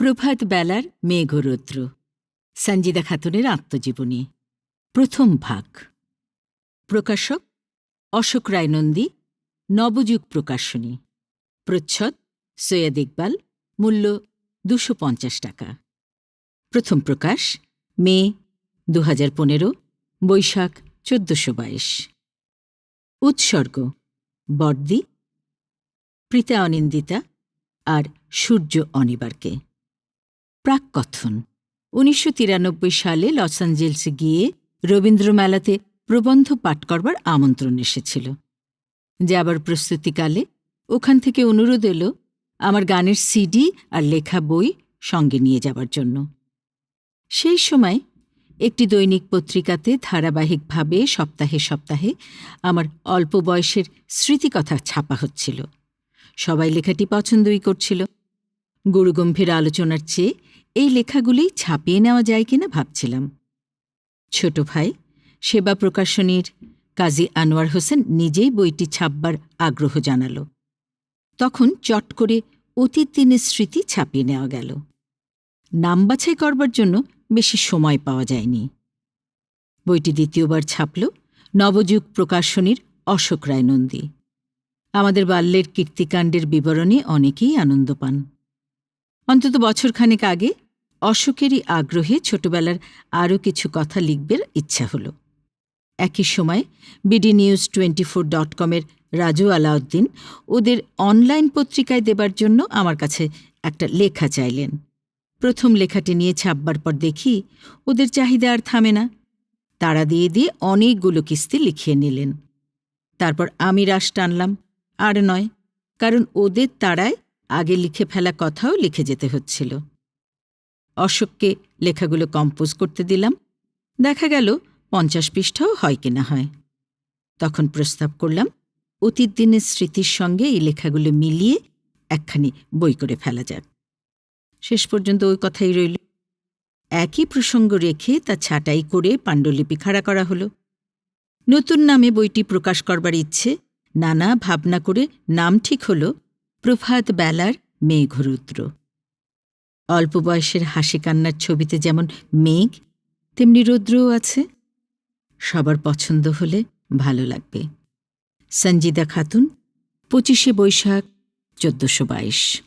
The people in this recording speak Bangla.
প্রভাত বেলার মেঘরৌদ্র, সঞ্জিদা খাতুনের আত্মজীবনী, প্রথম ভাগ। প্রকাশক অশোক রায় নন্দী নবযুগ প্রকাশনী। প্রচ্ছদ সৈয়দ ইকবাল, মূল্য দুশো পঞ্চাশ টাকা। প্রথম প্রকাশ মে দু হাজার পনেরো, বৈশাখ চোদ্দশো বাইশ। উৎসর্গ বর্দি, প্রীতা অনিন্দিতা আর সূর্য অনিবারকে। প্রাককথন। উনিশশো তিরানব্বই সালে লস অ্যাঞ্জেলসে গিয়ে রবীন্দ্রমেলাতে প্রবন্ধ পাঠ করবার আমন্ত্রণ এসেছিল। যাবার প্রস্তুতিকালে ওখান থেকে অনুরোধ এলো আমার গানের সিডি আর লেখা বই সঙ্গে নিয়ে যাবার জন্য। সেই সময় একটি দৈনিক পত্রিকাতে ধারাবাহিকভাবে সপ্তাহে সপ্তাহে আমার অল্প বয়সের স্মৃতিকথা ছাপা হচ্ছিল। সবাই লেখাটি পছন্দই করছিল। গুরুগম্ভীর আলোচনার চেয়ে এই লেখাগুলি ছাপিয়ে নেওয়া যায় কিনা ভাবছিলাম। ছোট ভাই, সেবা প্রকাশনীর কাজী আনোয়ার হোসেন নিজেই বইটি ছাপবার আগ্রহ জানাল। তখন চট করে অতীত দিনের স্মৃতি ছাপিয়ে নেওয়া গেল। নাম বাছাই করবার জন্য বেশি সময় পাওয়া যায়নি। বইটি দ্বিতীয়বার ছাপল নবযুগ প্রকাশনীর অশোক রায় নন্দী আমাদের বাল্যের কীর্তিকাণ্ডের বিবরণে অনেকেই আনন্দ পান। অন্তত বছরখানেক আগে অশোকেরই আগ্রহে ছোটবেলার আরও কিছু কথা লিখবার ইচ্ছা হল। একই সময় BD news twenty four dot কমের রাজু আলাউদ্দিন ওদের অনলাইন পত্রিকায় দেবার জন্য আমার কাছে একটা লেখা চাইলেন। প্রথম লেখাটি নিয়ে ছাপবার পর দেখি ওদের চাহিদা আর থামে না। তাড়া দিয়ে দিয়ে অনেকগুলো কিস্তি লিখিয়ে নিলেন। তারপর আমি রাশ টানলাম। আর নয়, কারণ ওদের তাড়ায় আগে লিখে ফেলা কথাও লিখে যেতে হচ্ছিল। অশোককে লেখাগুলো কম্পোজ করতে দিলাম। দেখা গেল পঞ্চাশ পৃষ্ঠাও হয় কিনা হয়। তখন প্রস্তাব করলাম, অতীত দিনের স্মৃতির সঙ্গে এই লেখাগুলো মিলিয়ে একখানি বই করে ফেলা যাক। শেষ পর্যন্ত ওই কথাই রইল। একই প্রসঙ্গ রেখে তা ছাঁটাই করে পাণ্ডুলিপি খাড়া করা হলো। নতুন নামে বইটি প্রকাশ করবার ইচ্ছে, নানা ভাবনা করে নাম ঠিক হল প্রভাত বেলার মেঘরুদ্র। অল্প বয়সের হাসি কান্নার ছবিতে যেমন মেঘ, তেমনি রৌদ্রও আছে। সবার পছন্দ হলে ভালো লাগবে। সঞ্জিদা খাতুন, পঁচিশে বৈশাখ, চোদ্দশো বাইশ।